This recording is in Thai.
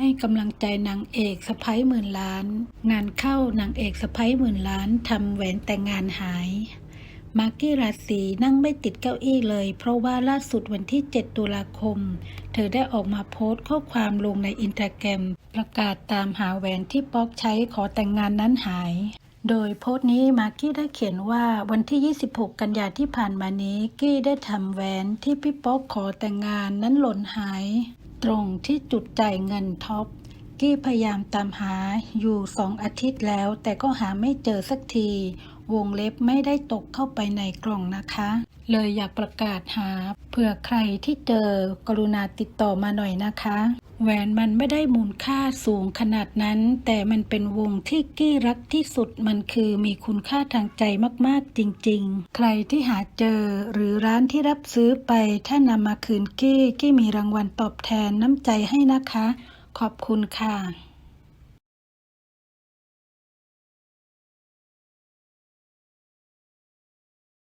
ให้กำลังใจนางเอกสะพ้ยหมื่นล้าน งานเข้านางเอกสะพ้ยหมื่นล้านทำแหวนแต่งงานหายมากกี้ราศีนั่งไม่ติดเก้าอี้เลย เพราะว่าล่าสุดวันที่ 7 ตุลาคม เธอได้ออกมาโพสต์ข้อความลงในอินสตาแกรมประกาศตามหาแหวนที่ป๊อกใช้ขอแต่งงานนั้นหาย โดยโพสต์นี้มากกี้ได้เขียนว่าวันที่ 26 กันยาที่ผ่านมานี้กี้ได้ทำแหวนที่พี่ป๊อกขอแต่งงานนั้นหล่นหาย ตรงที่จุดจ่ายเงินท็อป กี้พยายามตามหาอยู่สองอาทิตย์แล้ว แต่ก็หาไม่เจอสักที วงเล็บไม่ได้ตกเข้าไปในกล่องนะคะ เลยอยากประกาศหา เผื่อใครที่เจอกรุณาติดต่อมาหน่อยนะคะ แหวนมันไม่ได้มูลค่าสูงขนาดนั้น แต่มันเป็นวงที่กี้รักที่สุดมันคือมีคุณค่าทางใจมากๆจริงๆ ใครที่หาเจอหรือร้านที่รับซื้อไปถ้านำมาคืนกี้กี้มีรางวัลตอบแทนน้ำใจให้นะคะ ขอบคุณค่ะ